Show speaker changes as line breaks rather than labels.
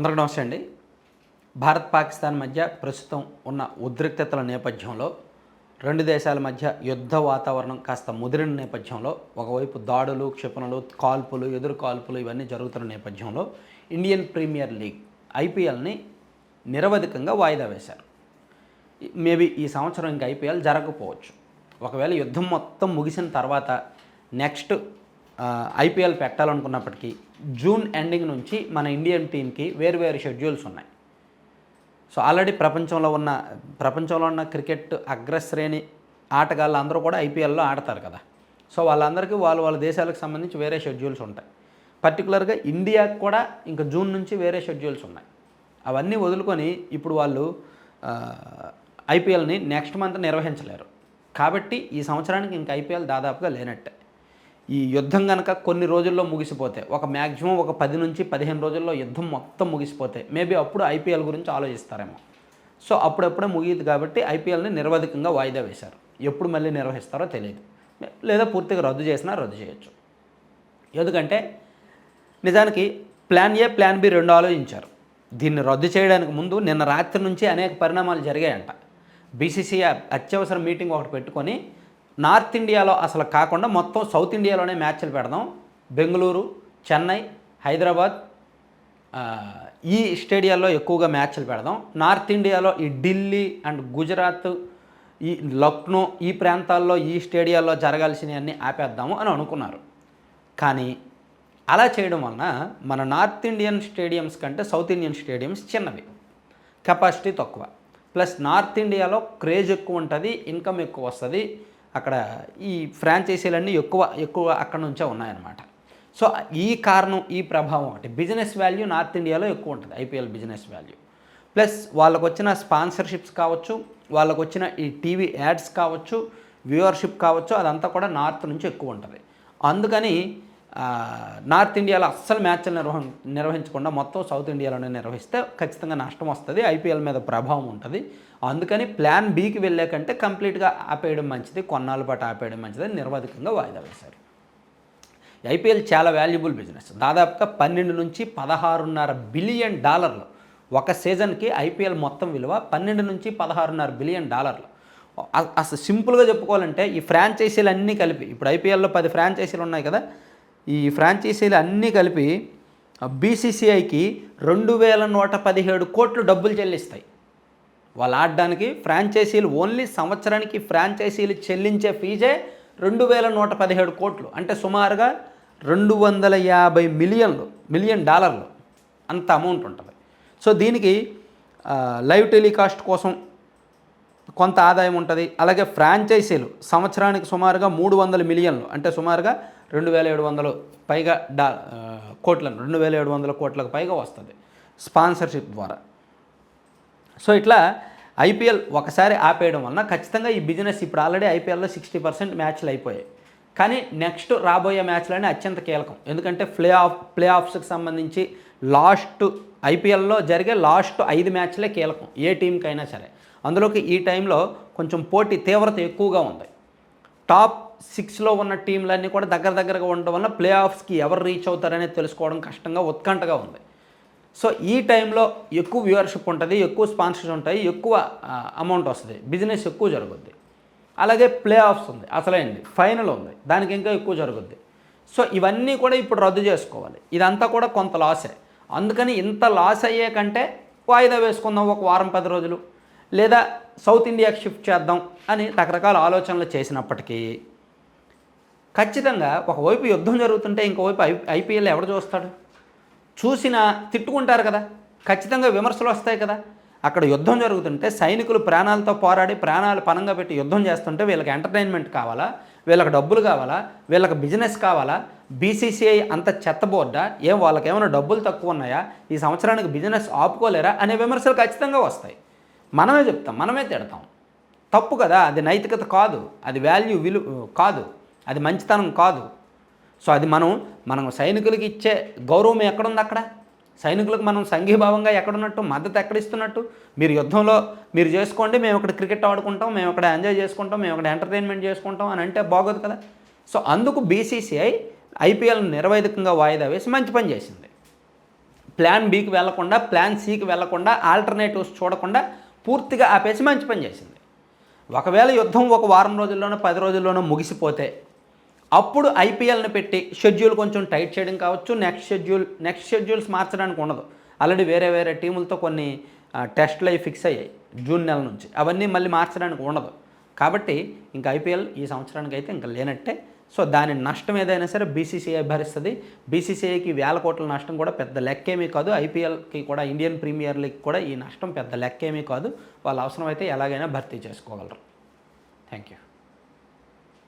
అందరికీ నమస్తే అండి. భారత్ పాకిస్తాన్ మధ్య ప్రస్తుతం ఉన్న ఉద్రిక్తతల నేపథ్యంలో రెండు దేశాల మధ్య యుద్ధ వాతావరణం కాస్త ముదిరిన నేపథ్యంలో ఒకవైపు దాడులు క్షిపణులు కాల్పులు ఎదురు కాల్పులు ఇవన్నీ జరుగుతున్న నేపథ్యంలో ఇండియన్ ప్రీమియర్ లీగ్ ఐపీఎల్ని నిరవధికంగా వాయిదా వేశారు. మేబీ ఈ సంవత్సరం ఇంకా ఐపీఎల్ జరగకపోవచ్చు. ఒకవేళ యుద్ధం మొత్తం ముగిసిన తర్వాత నెక్స్ట్ ఐపీఎల్ పెట్టాలనుకున్నప్పటికీ జూన్ ఎండింగ్ నుంచి మన ఇండియన్ టీంకి వేరు షెడ్యూల్స్ ఉన్నాయి. సో ఆల్రెడీ ప్రపంచంలో ఉన్న ప్రపంచంలో ఉన్న క్రికెట్ అగ్రశ్రేణి ఆటగాళ్ళు అందరూ కూడా ఐపీఎల్లో ఆడతారు కదా. సో వాళ్ళందరికీ వాళ్ళ వాళ్ళ దేశాలకు సంబంధించి వేరే షెడ్యూల్స్ ఉంటాయి. పర్టికులర్గా ఇండియాకి కూడా ఇంకా జూన్ నుంచి వేరే షెడ్యూల్స్ ఉన్నాయి. అవన్నీ వదులుకొని ఇప్పుడు వాళ్ళు ఐపీఎల్ని నెక్స్ట్ మంత్ నిర్వహించలేరు. కాబట్టి ఈ సంవత్సరానికి ఇంకా ఐపీఎల్ దాదాపుగా లేనట్టే. ఈ యుద్ధం కనుక కొన్ని రోజుల్లో ముగిసిపోతే ఒక మ్యాక్సిమం ఒక పది నుంచి పదిహేను రోజుల్లో యుద్ధం మొత్తం ముగిసిపోతే మేబీ అప్పుడు ఐపీఎల్ గురించి ఆలోచిస్తారేమో. సో అప్పుడప్పుడే ముగియదు కాబట్టి ఐపీఎల్ని నిరవధికంగా వాయిదా వేశారు. ఎప్పుడు మళ్ళీ నిర్వహిస్తారో తెలియదు లేదా పూర్తిగా రద్దు చేసినా రద్దు చేయొచ్చు. ఎందుకంటే నిజానికి ప్లాన్ ఏ ప్లాన్ బి రెండు ఆలోచించారు. దీన్ని రద్దు చేయడానికి ముందు నిన్న రాత్రి నుంచి అనేక పరిణామాలు జరిగాయంట. బీసీసీఐ అత్యవసర మీటింగ్ ఒకటి పెట్టుకొని నార్త్ ఇండియాలో అసలు కాకుండా మొత్తం సౌత్ ఇండియాలోనే మ్యాచ్లు పెడదాం. బెంగళూరు చెన్నై హైదరాబాద్ ఈ స్టేడియాల్లో ఎక్కువగా మ్యాచ్లు పెడదాం. నార్త్ ఇండియాలో ఈ ఢిల్లీ అండ్ గుజరాత్ ఈ లక్నో ఈ ప్రాంతాల్లో ఈ స్టేడియాల్లో జరగాల్సినవన్నీ ఆపేద్దాము అని అనుకున్నారు. కానీ అలా చేయడం వలన మన నార్త్ ఇండియన్ స్టేడియంస్ కంటే సౌత్ ఇండియన్ స్టేడియంస్ చిన్నవి కెపాసిటీ తక్కువ. ప్లస్ నార్త్ ఇండియాలో క్రేజ్ ఎక్కువ ఉంటుంది ఇన్కమ్ ఎక్కువ వస్తుంది. అక్కడ ఈ ఫ్రాంచైజీలన్నీ ఎక్కువ ఎక్కువ అక్కడ నుంచే ఉన్నాయన్నమాట. సో ఈ కారణం ఈ ప్రభావం ఒకటి. బిజినెస్ వాల్యూ నార్త్ ఇండియాలో ఎక్కువ ఉంటుంది ఐపీఎల్ బిజినెస్ వాల్యూ. ప్లస్ వాళ్ళకు వచ్చిన స్పాన్సర్షిప్స్ కావచ్చు వాళ్ళకు వచ్చిన ఈ టీవీ యాడ్స్ కావచ్చు వ్యూవర్షిప్ కావచ్చు అదంతా కూడా నార్త్ నుంచి ఎక్కువ ఉంటుంది. అందుకని నార్త్ ఇండియాలో అస్సలు మ్యాచ్లు నిర్వహ నిర్వహించకుండా మొత్తం సౌత్ ఇండియాలోనే నిర్వహిస్తే ఖచ్చితంగా నష్టం వస్తుంది ఐపీఎల్ మీద ప్రభావం ఉంటుంది. అందుకని ప్లాన్ బీకి వెళ్ళే కంటే కంప్లీట్గా ఆపేయడం మంచిది కొన్నాళ్ళ పాటు ఆపేయడం మంచిది అని నిర్వాధికంగా వాయిదా వేశారు. ఐపీఎల్ చాలా వాల్యుబుల్ బిజినెస్. దాదాపుగా పన్నెండు నుంచి పదహారున్నర బిలియన్ డాలర్లు. ఒక సీజన్కి ఐపీఎల్ మొత్తం విలువ పన్నెండు నుంచి పదహారున్నర బిలియన్ డాలర్లు. అసలు సింపుల్గా చెప్పుకోవాలంటే ఈ ఫ్రాంచైజీలు అన్నీ కలిపి ఇప్పుడు ఐపీఎల్లో పది ఫ్రాంచైజీలు ఉన్నాయి కదా ఈ ఫ్రాంచైజీలు అన్నీ కలిపి బీసీసీఐకి రెండు వేల నూట పదిహేడు కోట్లు డబ్బులు చెల్లిస్తాయి. వాళ్ళు ఆడడానికి ఫ్రాంచైజీలు ఓన్లీ సంవత్సరానికి ఫ్రాంచైజీలు చెల్లించే ఫీజే రెండు వేల నూట పదిహేడు కోట్లు. అంటే సుమారుగా రెండు వందల యాభై మిలియన్లు మిలియన్ డాలర్లు అంత అమౌంట్ ఉంటుంది. సో దీనికి లైవ్ టెలికాస్ట్ కోసం కొంత ఆదాయం ఉంటుంది. అలాగే ఫ్రాంచైజీలు సంవత్సరానికి సుమారుగా మూడు వందల మిలియన్లు అంటే సుమారుగా రెండు వేల ఏడు వందలు పైగా డా కోట్లను రెండు వేల ఏడు వందల కోట్లకు పైగా వస్తుంది. స్పాన్సర్షిప్ ద్వారా. సో ఇట్లా ఐపీఎల్ ఒకసారి ఆపేయడం వలన ఖచ్చితంగా ఈ బిజినెస్ ఇప్పుడు ఆల్రెడీ ఐపీఎల్లో సిక్స్టీ పర్సెంట్ మ్యాచ్లు అయిపోయాయి. కానీ నెక్స్ట్ రాబోయే మ్యాచ్లనే అత్యంత కీలకం. ఎందుకంటే ప్లే ఆఫ్ ప్లే ఆఫ్స్కి సంబంధించి లాస్ట్ ఐపీఎల్లో జరిగే లాస్ట్ ఐదు మ్యాచ్లే కీలకం. ఏ టీంకైనా సరే. అందులోకి ఈ టైంలో కొంచెం పోటీ తీవ్రత ఎక్కువగా ఉంది. టాప్ సిక్స్లో ఉన్న టీంలన్నీ కూడా దగ్గర దగ్గరగా ఉండడం వల్ల ప్లే ఆఫ్స్కి ఎవరు రీచ్ అవుతారనేది తెలుసుకోవడం కష్టంగా ఉత్కంఠగా ఉంది. సో ఈ టైంలో ఎక్కువ వ్యూవర్షిప్ ఉంటుంది ఎక్కువ స్పాన్సర్స్ ఉంటాయి ఎక్కువ అమౌంట్ వస్తుంది. బిజినెస్ ఎక్కువ జరుగుద్ది. అలాగే ప్లే ఆఫ్స్ ఉంది అసలైంది? ఫైనల్ ఉంది. దానికి ఇంకా ఎక్కువ జరుగుద్ది. సో ఇవన్నీ కూడా ఇప్పుడు రద్దు చేసుకోవాలి. ఇదంతా కూడా కొంత లాసే. అందుకని ఇంత లాస్ అయ్యే కంటే వాయిదా వేసుకుందాం ఒక వారం పది రోజులు. లేదా సౌత్ ఇండియాకి షిఫ్ట్ చేద్దాం అని రకరకాల ఆలోచనలు చేసినప్పటికీ ఖచ్చితంగా ఒకవైపు యుద్ధం జరుగుతుంటే ఇంకోవైపు ఐ ఐపీఎల్ ఎవడు చూస్తాడు? చూసినా తిట్టుకుంటారు కదా. ఖచ్చితంగా విమర్శలు వస్తాయి కదా. అక్కడ యుద్ధం జరుగుతుంటే సైనికులు ప్రాణాలతో పోరాడి ప్రాణాలు పనంగా పెట్టి యుద్ధం చేస్తుంటే వీళ్ళకి ఎంటర్టైన్మెంట్ కావాలా? వీళ్ళకి డబ్బులు కావాలా? వీళ్ళకి బిజినెస్ కావాలా? బీసీసీఐ అంత చెత్త బోర్డా? ఏం వాళ్ళకి ఏమైనా డబ్బులు తక్కువ ఉన్నాయా? ఈ సంవత్సరానికి బిజినెస్ ఆపుకోలేరా? అనే విమర్శలు ఖచ్చితంగా వస్తాయి. మనమే చెప్తాం మనమే తిడతాం. తప్పు కదా అది నైతికత కాదు అది వాల్యూ విలు కాదు. అది మంచితనం కాదు. సో అది మనం మనం సైనికులకి ఇచ్చే గౌరవం ఎక్కడుంది అక్కడ? సైనికులకు మనం సంఘీభావంగా ఎక్కడున్నట్టు మద్దతు ఎక్కడ ఇస్తున్నట్టు మీరు యుద్ధంలో మీరు చేసుకోండి మేము ఇక్కడ క్రికెట్ ఆడుకుంటాం మేము ఇక్కడ ఎంజాయ్ చేసుకుంటాం మేము ఇక్కడ ఎంటర్టైన్మెంట్ చేసుకుంటాం అని అంటే బాగోదు కదా? సో అందుకు బీసీసీఐ ఐపీఎల్ నిర్వైధికంగా వాయిదా వేసి మంచి పని చేసింది. ప్లాన్ బీకి వెళ్ళకుండా ప్లాన్ సికి వెళ్ళకుండా ఆల్టర్నేటివ్స్ చూడకుండా పూర్తిగా ఆపేసి మంచి పని చేసింది. ఒకవేళ యుద్ధం ఒక వారం రోజుల్లోనో పది రోజుల్లోనో ముగిసిపోతే అప్పుడు ఐపీఎల్ని పెట్టి షెడ్యూల్ కొంచెం టైట్ చేయడం కావచ్చు నెక్స్ట్ షెడ్యూల్ నెక్స్ట్ షెడ్యూల్స్ మార్చడానికి ఉండదు. ఆల్రెడీ వేరే వేరే టీములతో కొన్ని టెస్ట్లు అవి ఫిక్స్ అయ్యాయి జూన్ నెల నుంచి. అవన్నీ మళ్ళీ మార్చడానికి ఉండదు. కాబట్టి ఇంకా ఐపీఎల్ ఈ సంవత్సరానికి అయితే ఇంకా లేనట్టే. సో దాని నష్టం ఏదైనా సరే బీసీసీఐ భరిస్తుంది. బీసీసీఐకి వేల కోట్ల నష్టం కూడా పెద్ద లెక్కేమీ కాదు. ఐపీఎల్కి కూడా ఇండియన్ ప్రీమియర్ లీగ్ కూడా ఈ నష్టం పెద్ద లెక్కేమీ కాదు. వాళ్ళ అవసరమైతే ఎలాగైనా భర్తీ చేసుకోగలరు. Thank you.